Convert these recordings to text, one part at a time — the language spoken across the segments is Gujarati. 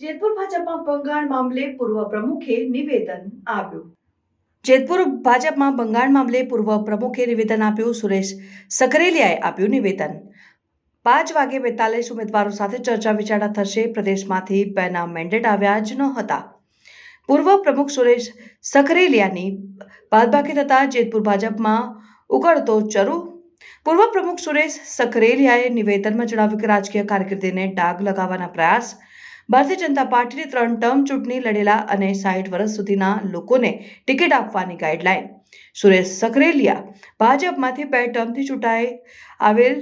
ભાજપમાં ભંગાણ મામલે પૂર્વ પ્રમુખે નિવેદન આપ્યું. જેતપુર ભાજપમાં ભંગાણ મામલે પૂર્વ પ્રમુખે નિવેદન આપ્યું. સુરેશ સકરેલિયાએ આપ્યું નિવેદન. પાંચ વાગે બેતાલીસ ઉમેદવારો સાથે ચર્ચા વિચારણા થશે. પ્રદેશમાંથી બેના મેન્ડેટ આવ્યા જ ન હતા. પૂર્વ પ્રમુખ સુરેશ સકરેલિયાની બાદબાકી થતાં જેતપુર ભાજપમાં ઉકળતો ચરુ. પૂર્વ પ્રમુખ સુરેશ સખરેલિયાએ નિવેદનમાં જણાવ્યું કે રાજકીય કારકિર્દીને ડાગ લગાવવાના પ્રયાસ ભારતીય જનતા પાર્ટીની ત્રણ ટર્મ ચૂંટણી લડેલા અને સાઠ વર્ષ સુધીના લોકોને ટિકિટ આપવાની ગાઈડલાઈન. સુરેશ સકરેલિયા ભાજપમાંથી બે ટર્મથી ચૂંટાઈ આવેલ.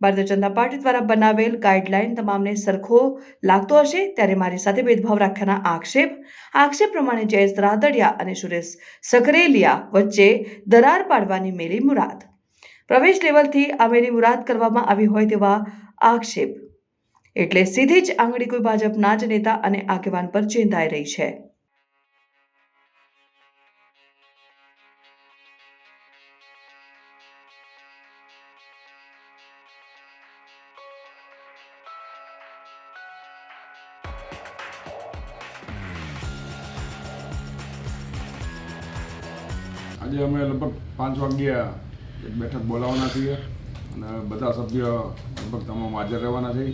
ભારતીય જનતા પાર્ટી દ્વારા બનાવેલ ગાઈડલાઈન તમામને સરખો લાગતો હશે ત્યારે મારી સાથે ભેદભાવ રાખ્યાના આક્ષેપ. આક્ષેપ પ્રમાણે જયેશ રાદડિયા અને સુરેશ સકરેલિયા વચ્ચે દરાર પાડવાની મેલી મુરાદ. પ્રવેશ લેવલથી આ મેલી મુરાદ કરવામાં આવી હોય તેવા આક્ષેપ. એટલે સીધી જ આંગળી કોઈ ભાજપના જ નેતા અને આગેવાન પર ચિંતાઈ રહી છે. આજે અમે લગભગ પાંચ વાગ્યા એક બેઠક બોલાવવાના છીએ અને બધા સભ્ય લગભગ તમામ હાજર રહેવાના છે.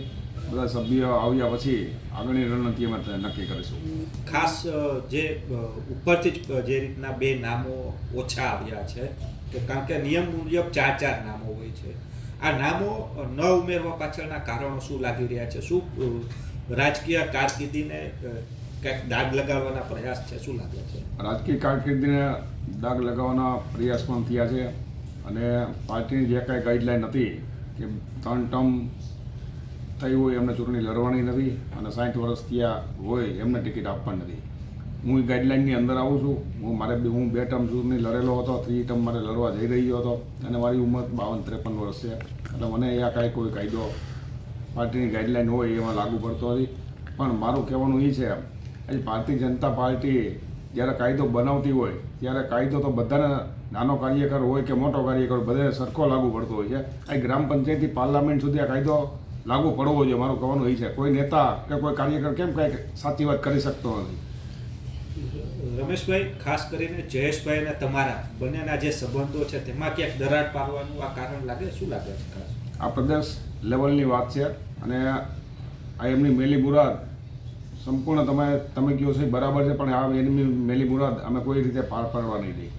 બધા સભ્ય આવ્યા પછી આગળની રણનીતિ અમે નક્કી કરીશું. ખાસ જે ઉપરથી જ જે રીતના બે નામો ઓછા આવ્યા છે કે કારણ કે નિયમ મુજબ ચાર ચાર નામો હોય છે. આ નામો ન ઉમેરવા પાછળના કારણો શું લાગી રહ્યા છે? શું રાજકીય કારકિર્દીને કંઈક દાગ લગાવવાના પ્રયાસ છે? શું લાગે છે? રાજકીય કારકિર્દીને દાગ લગાવવાના પ્રયાસ પણ થયા છે અને પાર્ટીની જે કાંઈ ગાઈડલાઈન હતી કે ત્રણ ટર્મ થઈ હોય, એમને ચૂંટણી લડવાની નથી અને સાઠ વર્ષ થયા હોય, એમને ટિકિટ આપવાની નથી. હું એ ગાઈડલાઇનની અંદર આવું છું. હું મારે હું બે ટર્મ ચૂંટણી લડેલો હતો થ્રી ટર્મ મારે લડવા જઈ રહ્યો હતો અને મારી ઉંમર બાવન ત્રેપન વર્ષ છે. એટલે મને આ કાંઈ કોઈ કાયદો પાર્ટીની ગાઈડલાઇન હોય એમાં લાગુ પડતો નથી. પણ મારું કહેવાનું એ છે આજે ભારતીય જનતા પાર્ટી જ્યારે કાયદો બનાવતી હોય, ત્યારે કાયદો તો બધાને નાનો કાર્યકર હોય કે મોટો કાર્યકર બધાને સરખો લાગુ પડતો હોય છે. આ ગ્રામ પંચાયતથી પાર્લામેન્ટ સુધી આ કાયદો લાગુ પડવો જોઈએ મારું કહેવાનું એ છે. કોઈ નેતા કે કોઈ કાર્યકર કેમ કાંઈક સાચી વાત કરી શકતો નથી? રમેશભાઈ ખાસ કરીને જયેશભાઈ અને તમારા બંનેના જે સંબંધો છે તેમાં ક્યાંક દરાર પાડવાનું આ કારણ લાગે? શું લાગે છે ખાસ? આ પ્રદેશ લેવલની વાત છે અને આ એમની મેલી મુરાદ સંપૂર્ણ તમે તમે કહો છો બરાબર છે પણ આ એમની મેલી મુરાદ અમે કોઈ રીતે પાર પાડવા નહીં દઈ